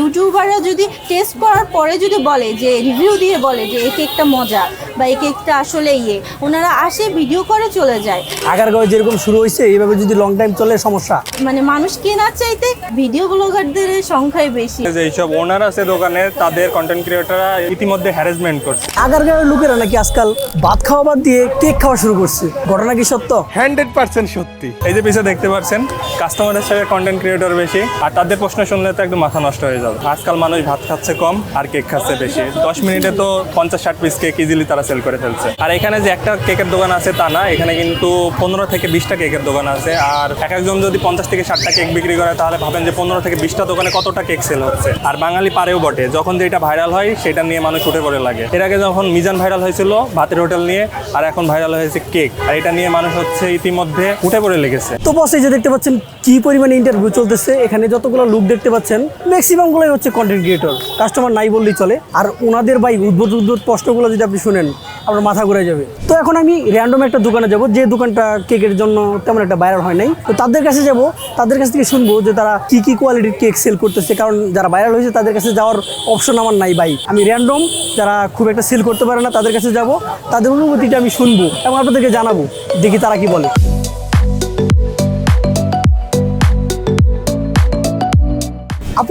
ইউটিউবাররা যদি টেস্ট করার পরে যদি বলে যে রিভিউ দিয়ে বলে যে এই কেকটা মজা বা এই কেকটা আসলে ইয়ে ওনারা আসে ভিডিও করে চলে যায়। আগারগাঁও যেরকম শুরু হয়েছে এইভাবে যদি লং টাইম চলে সমস্যা? মানে মানুষ কেনার চাইতে ভিডিও ব্লগারদের সংখ্যাই বেশি। যে এইসব ওনার আছে দোকানে তাদের কন্টেন্ট ক্রিয়েটাররা ইতিমধ্যে হ্যারাসমেন্ট করছে। আগারগাঁওয়ের লোকেরা নাকি আজকাল ভাত খাওয়া বাদ দিয়ে কেক খাওয়া শুরু করছে? ঘটনা কি সত্য? হান্ড্রেড পার্সেন্ট সত্যি। এই যে পিছিয়ে দেখতে পাচ্ছেন কাস্টমারের সাথে কন্টেন্ট ক্রিয়েটর বেশি আর তাদের প্রশ্ন শুনলে তো একদম মাথা নষ্ট হয়ে যাবে। আজকাল মানুষ ভাত খাচ্ছে কম, আর কেক খাচ্ছে বেশি। দশ মিনিটে তো পঞ্চাশ ষাট পিস কেক ইজিলি তারা সেল করে ফেলছে। আর এখানে যে একটা কেকের দোকান আছে তা না, এখানে কিন্তু পনেরো থেকে বিশটা কেকের দোকান আছে। আর এক একজন যদি পঞ্চাশ থেকে ষাটটা কেক বিক্রি করে, তাহলে ভাবেন যে পনেরো থেকে বিশটা দোকানে কতটা কেক সেল হচ্ছে। আর বাঙালি পারেও বটে, যখন যেটা ভাইরাল হয়, সেটা নিয়ে মানুষ উঠে পড়ে লাগে। এর আগে যখন মিজান ভাইরাল হয়েছিল ভাতের হোটেল নিয়ে, আর এখন ভাইরাল হয়েছে কেক আর এটা নিয়ে মানুষ হচ্ছে ইতিমধ্যে উঠে পড়ে লেগেছে। তো বস যে দেখতে পাচ্ছেন কি পরিমাণে ইন্টারভিউ চলতেছে। এখানে যতগুলো লুক দেখতে পাচ্ছেন ম্যাক্সিমাম গুলোই হচ্ছে কন্টেন্ট ক্রিয়েটর কাস্টমার নাই বললেই চলে। আর ওনাদের ভাই উদ্ভুত উদ্ভুত প্রশ্নগুলো যদি আপনি শুনেন, আপনার মাথা ঘুরে যাবে। তো এখন আমি র্যান্ডম একটা দোকানে যাব, যে দোকানটা কেকের জন্য তেমন একটা ভাইরাল হয় নাই। তো তাদের কাছে যাব, তাদের কাছ থেকে শুনব যে তারা কি কি কোয়ালিটির কেক সেল করতেছে। কারণ যারা ভাইরাল হয়েছে, তাদের কাছে যাওয়ার অপশন আমার নাই ভাই। আমি র্যান্ডম যারা খুব একটা সেল করতে পারে না, তাদের কাছে যাব। তাদের অনুভূতিটা আমি শুনব এবং আপনাদেরকে জানাব। দেখি তারা কি বলে।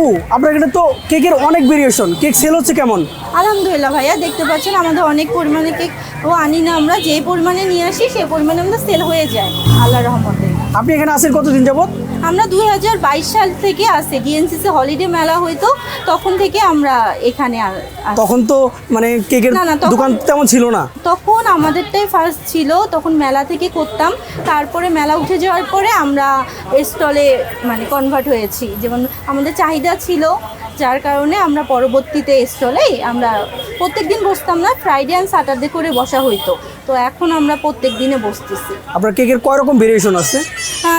আপু আপনার এখানে তো কেকের অনেক ভেরিয়েশন কেক সেল হচ্ছে কেমন? আলহামদুলিল্লাহ ভাইয়া দেখতে পাচ্ছেন আমাদের অনেক পরিমাণে কেক ও আনি না আমরা। যে পরিমাণে নিয়ে আসি সেই পরিমাণে আমাদের সেল হয়ে যায়। আল্লাহ রহমতে। আপনি এখানে আসেন কতদিন যাবত আমরা দুই হাজার বাইশ সাল থেকে আসি ডিএনসিসি হলিডে মেলা হইতো তখন থেকে আমরা এখানে তখন তো মানে কেকের দোকান তেমন ছিল না। তখন আমাদেরটাই ফার্স্ট ছিল তখন মেলা থেকে করতাম। তারপরে মেলা উঠে যাওয়ার পরে আমরা স্টলে মানে কনভার্ট হয়েছি। যেমন আমাদের চাহিদা ছিল যার কারণে আমরা পরবর্তীতে স্টলেই আমরা প্রত্যেক দিন বসতাম না ফ্রাইডে অ্যান্ড স্যাটারডে করে বসা হইতো। তো এখন আমরা প্রত্যেক দিনে বসতেছি। আপনার কেকের কয় রকম ভেরিয়েশন আছে?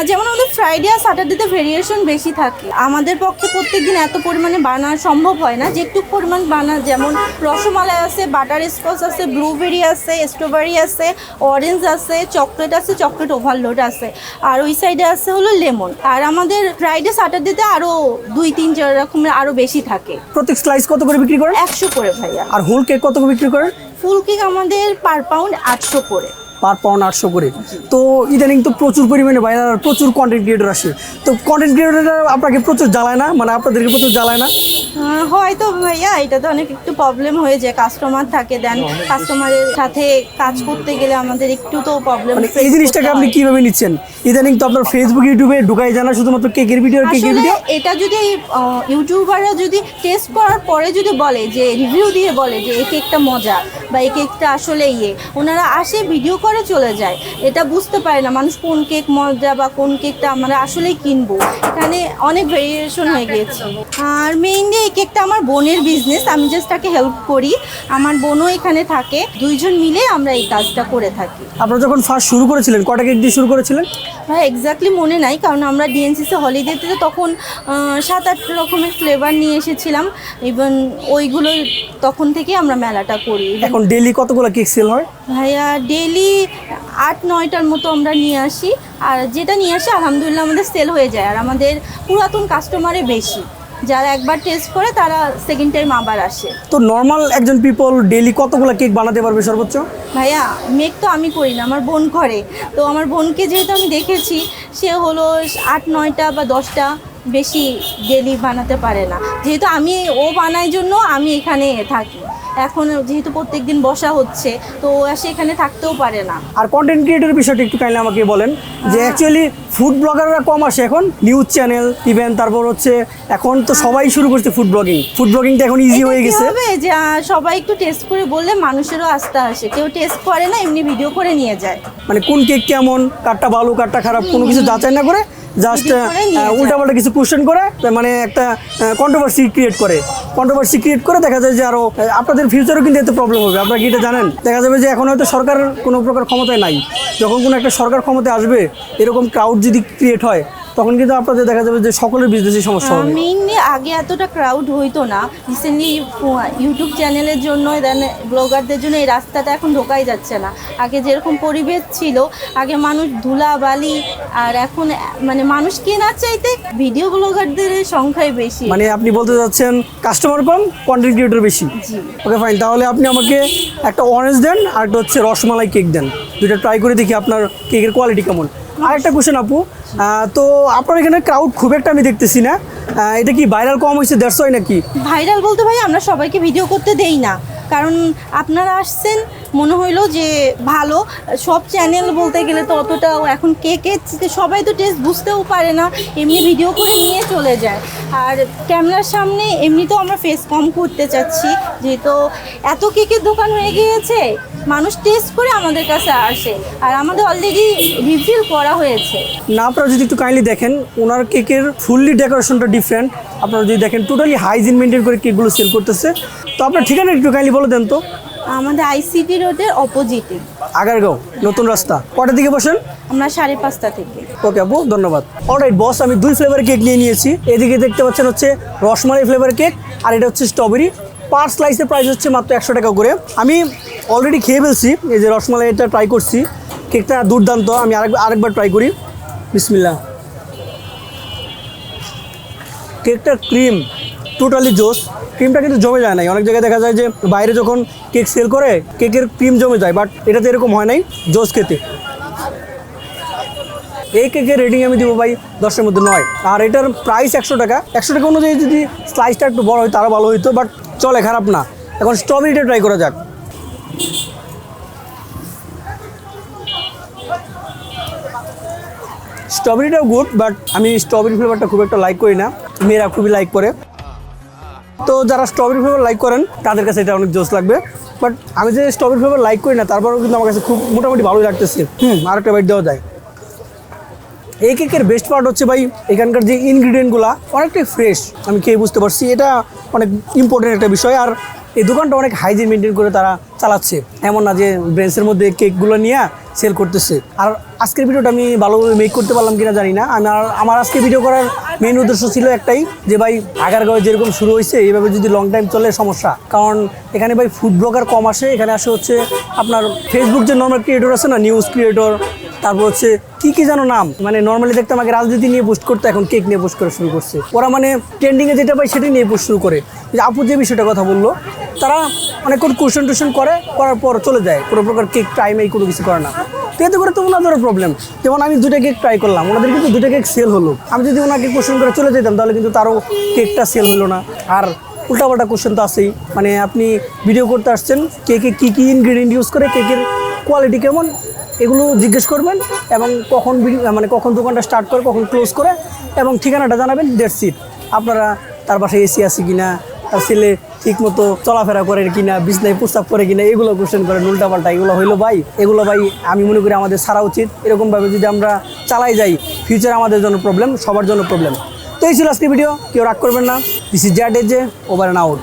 যেমন আমাদের ফ্রাইডে আর স্যাটারডেতে ভেরিয়েশন বেশি থাকে। আমাদের পক্ষে প্রত্যেক দিন এত পরিমাণে বানা সম্ভব হয় না। যেটুকু পরিমাণ বানা যেমন রসমালাই আছে বাটার স্কচ আছে ব্লুবেরি আছে স্ট্রবেরি আছে অরেঞ্জ আছে চকলেট আছে চকলেট ওভারলোড আছে। আর ওই সাইডে আছে হলো লেমন আর আমাদের ফ্রাইডে স্যাটারডেতে আরও দুই তিন চার রকমের আরও বেশি থাকে। প্রত্যেক স্লাইস কত করে বিক্রি করেন একশো করে ভাইয়া। আর হোল কেক কত করে বিক্রি করেন ফুল কেক আমাদের পার পাউন্ড আটশো করে। পার পাউন্ড আটশো করে। তো ইদানিং তো প্রচুর পরিমাণে ভাইরাল প্রচুর কন্টেন্ট ক্রিয়েটর আসে। তো কন্টেন্ট ক্রিয়েটররা আপনাকে প্রচুর জ্বালায় না? মানে আপনাদেরকে প্রচুর জ্বালায় না? আহ, হয়তো ভাইয়া এটা তো অনেক একটু প্রবলেম হয়ে যায়। কাস্টমার থাকে দেন কাস্টমারের সাথে কাজ করতে গেলে আমাদের একটু তো প্রবলেম মানে এই জিনিসটাকে আপনি কীভাবে নিচ্ছেন? ইদানিং তো আপনার ফেসবুক ইউটিউবে ঢুকাই জানা শুধুমাত্র কেকের ভিডিও আর কেকের ভিডিও এটা যদি ইউটিউবাররা যদি টেস্ট করার পরে যদি বলে যে রিভিউ দিয়ে বলে যে এই কেকটা মজা বা এই কেকটা আসলে ইয়ে ওনারা আসে ভিডিও করে চলে যায়। এটা বুঝতে পারে না মানুষ কোন কেক মজা বা কোন কেকটা আমরা আসলেই কিনবো। এখানে অনেক ভেরিয়েশন হয়ে গিয়েছে। আর মেইনলি এই কেকটা আমার বোনের বিজনেস আমি জাস্ট তাকে হেল্প করি। আমার বোনও এখানে থাকে। দুইজন মিলে আমরা এই কাজটা করে থাকি। আপনারা যখন ফার্স্ট শুরু করেছিলেন কটা কেক দিয়ে শুরু করেছিলেন? হ্যাঁ এক্স্যাক্টলি মনে নাই কারণ আমরা ডিএনসিসি হলিডেতে তখন সাত আট রকমের ফ্লেভার নিয়ে এসেছিলাম। ইভেন ওইগুলোই তখন থেকে আমরা মেলাটা করি। এখন ডেলি কতগুলো কেক সেল হয়? ভাইয়া ডেলি আট নয়টার মতো আমরা নিয়ে আসি। আর যেটা নিয়ে আসি আলহামদুলিল্লাহ আমাদের সেল হয়ে যায়। আর আমাদের পুরাতন কাস্টমারে বেশি। যারা একবার টেস্ট করে তারা সেকেন্ড টাইম আবার আসে। তো নর্মাল একজন পিপল ডেলি কতগুলো কেক বানাতে পারবে সর্বোচ্চ? ভাইয়া মেক তো আমি করি না আমার বোন করে। তো আমার বোনকে যেহেতু আমি দেখেছি সে হলো আট নয়টা বা দশটা বেশি ডেলি বানাতে পারে না। যেহেতু আমি ও বানায় জন্য আমি এখানে থাকি। এখন যেহেতু প্রত্যেক দিন বসা হচ্ছে তো আসে এখানে থাকতেও পারে না। আর কন্টেন্ট ক্রিয়েটরের বিষয়টা একটু কাইন্ডলি আমাকে বলেন যে অ্যাকচুয়ালি ফুড ব্লগাররা কম আসে এখন নিউজ চ্যানেল ইভেন তারপর হচ্ছে এখন তো সবাই শুরু করছে ফুড ব্লগিং ফুড ব্লগিংটা এখন ইজি হয়ে গেছে। হবে? যে সবাই একটু টেস্ট করে বললে মানুষেরও আস্থা আসে। কেউ টেস্ট করে না এমনি ভিডিও করে নিয়ে যায়। মানে কোন কেক কেমন কারটা ভালো কারটা খারাপ কোনো কিছু যাচাই না করে জাস্ট উল্টা পাল্টা উল্টাপাল্টা কিছু কোশ্চেন করে মানে একটা কন্ট্রোভার্সি ক্রিয়েট করে। কন্ট্রোভার্সি ক্রিয়েট করে দেখা যায় যে আরও আপনাদের ফিউচারও কিন্তু এতে প্রবলেম হবে। আপনারা কি এটা জানেন? দেখা যাবে যে এখন হয়তো সরকার কোনো প্রকার ক্ষমতায় নাই। যখন কোনো একটা সরকার ক্ষমতায় আসবে এরকম ক্রাউড যদি ক্রিয়েট হয় তখন কিন্তু আপনাদের দেখা যাবে যে সকলের বিজনেসই সমস্যা হবে। মেইনলি আগে এতটা ক্রাউড হইতো না। রিসেন্টলি ইউটিউব চ্যানেলের জন্য দেন ব্লগারদের জন্য এই রাস্তাটা এখন ঢোকাই যাচ্ছে না। আগে যেরকম পরিবেশ ছিল আগে মানুষ ধুলা বালি আর এখন মানে মানুষ কেনার চাইতে ভিডিও ব্লগারদের সংখ্যাই বেশি। মানে আপনি বলতে চাচ্ছেন কাস্টমার কম কন্টেন্ট ক্রিয়েটর বেশি? ওকে ফাইন তাহলে আপনি আমাকে একটা অরেঞ্জ দেন আর একটা হচ্ছে রসমালাই কেক দেন। দুইটা ট্রাই করে দেখি আপনার কেকের কোয়ালিটি কেমন। আর একটা কোশ্চেন আপু তো আপনার এখানে ক্রাউড খুব একটা আমি দেখতেছি না। এটা কি ভাইরাল কম হয়েছে দেড়শো হয় নাকি? ভাইরাল বলতে ভাই, আমরা সবাইকে ভিডিও করতে দেই না। কারণ আপনারা আসছেন, মনে হইল যে ভালো। সব চ্যানেল বলতে গেলে তো অতটাও এখন কে কে সবাই তো টেস্ট বুঝতেও পারে না, এমনি ভিডিও করে নিয়ে চলে যায়। আর ক্যামেরার সামনে এমনিতেও আমরা ফেস কম করতে চাচ্ছি, যেহেতু এত কেকের দোকান হয়ে গিয়েছে মানুষ টেস্ট করে আমাদের কাছে আসে। আর আমাদের অলরেডি রিভিল করা হয়েছে। না আপনারা যদি একটু কাইন্ডলি দেখেন ওনার কেকের ফুললি ডেকোরেশনটা ডিফারেন্ট আপনারা যদি দেখেন টোটালি হাইজিন মেনটেন করে কেকগুলো সেল করতেছে। তো আপনার ঠিকানা একটু কাইন্ডলি বলে দেন তো। আমাদের আইসিটি রোডের অপোজিটে আগারগাঁও নতুন রাস্তা। কটার দিকে বসেন? আমরা সাড়ে পাঁচটা থেকে। ওকে আপু ধন্যবাদ। অলরাইট বস আমি দুই ফ্লেভারের কেক নিয়ে নিয়েছি। এদিকে দেখতে পাচ্ছেন হচ্ছে রসমালাই ফ্লেভারের কেক আর এটা হচ্ছে স্ট্রবেরি পার স্লাইসের প্রাইস হচ্ছে মাত্র একশো টাকা করে। আমি অলরেডি খেয়ে ফেলছি, এই যে রসমালাইটা ট্রাই করছি। কেকটা দুর্দান্ত, আমি আরেক আরেকবার ট্রাই করি। বিসমিল্লা কেকটার ক্রিম টোটালি জোস। ক্রিমটা কিন্তু জমে যায় নাই। অনেক জায়গায় দেখা যায় যে বাইরে যখন কেক সেল করে, কেকের ক্রিম জমে যায় বাট এটাতে এরকম হয় নাই, জোস খেতে। এই কেকের রেটিং আমি দেবো ভাই দশের মধ্যে নয়। আর এটার প্রাইস একশো টাকা। একশো টাকা অনুযায়ী যদি স্লাইসটা একটু বড় হয়, তারও ভালো হইতো বাট চলে খারাপ না। এখন স্ট্রবেরিটা ট্রাই করা যাক। স্ট্রবেরিটাও গুড বাট আমি স্ট্রবেরি ফ্লেভারটা খুব একটা লাইক করি না। মেয়েরা খুবই লাইক করে। তো যারা স্ট্রবেরি ফ্লেভার লাইক করেন, তাদের কাছে এটা অনেক জোস লাগবে। বাট আমি যে স্ট্রবেরি ফ্লেভার লাইক করি না, তারপরেও কিন্তু আমার কাছে খুব মোটামুটি ভালোই লাগতেছে। হুম আর একটা বাইট দেওয়া যায়। এই কেকের বেস্ট পার্ট হচ্ছে ভাই, এখানকার যে ইনগ্রিডিয়েন্টগুলো অনেকটাই ফ্রেশ আমি খেয়ে বুঝতে পারছি। এটা অনেক ইম্পর্টেন্ট একটা বিষয়। আর এই দোকানটা অনেক হাইজিন মেনটেন করে তারা চালাচ্ছে। এমন না যে ব্রেন্সের মধ্যে কেকগুলো নিয়ে সেল করতেছে। আর আজকের ভিডিওটা আমি ভালোভাবে মেক করতে পারলাম কিনা জানি না। আমার আমার আজকে ভিডিও করার মেইন উদ্দেশ্য ছিল একটাই যে ভাই, আগারগাঁও যেরকম শুরু হয়েছে, এইভাবে যদি লং টাইম চলে সমস্যা। কারণ এখানে ভাই ফুড ব্লগার কম আসে। এখানে আসে হচ্ছে আপনার ফেসবুক যে নর্মাল ক্রিয়েটর আছে না নিউজ ক্রিয়েটর তারপর হচ্ছে কি কি যেন নাম। মানে নর্মালি দেখতাম আগে রাজনীতি নিয়ে পোস্ট করতে, এখন কেক নিয়ে পোস্ট করা শুরু করছে। ওরা মানে ট্রেন্ডিংয়ে যেটা পাই সেটাই নিয়ে পোস্ট শুরু করে। যে আপু যে বিষয়টা কথা বলল তারা অনেকক্ষণ কোশ্চেন টুশন করে, করার পর চলে যায়। কোনো প্রকার কেক টাইমেই কোনো কিছু করে না। তো এতে করে তো ওনাদেরও প্রবলেম যেমন আমি দুটো কেক ট্রাই করলাম, ওনাদের কিন্তু দুটো কেক সেল হলো। আমি যদি ওনাকে কোশ্চেন করে চলে যেতাম, তাহলে কিন্তু তারও কেকটা সেল হলো না। আর উল্টাপাল্টা কোশ্চেন তো আছেই। মানে আপনি ভিডিও করতে আসছেন কেকে কী কী ইনগ্রিডিয়েন্ট ইউজ করে কেকের কোয়ালিটি কেমন, এগুলো জিজ্ঞেস করবেন এবং কখন মানে কখন দোকানটা স্টার্ট করে, কখন ক্লোজ করে, এবং ঠিকানাটা জানাবেন ডেট সিট আপনারা তার পাশে এসি আছে কিনা, তার ছেলে ঠিক মতো চলাফেরা করে কিনা, বিছনায় প্রস্তাব করে কিনা, এগুলো কোশ্চেন করেন, উল্টাপাল্টা এগুলো হইল ভাই। এগুলো ভাই আমি মনে করি আমাদের সারা উচিত। এরকমভাবে যদি আমরা চালাই যাই ফিউচার আমাদের জন্য প্রবলেম সবার জন্য প্রবলেম তো এই ছিল আজকে ভিডিও কেউ রাগ করবেন না। দিস ইজ জ্যাট এজে ওভার অ্যান্ড আউট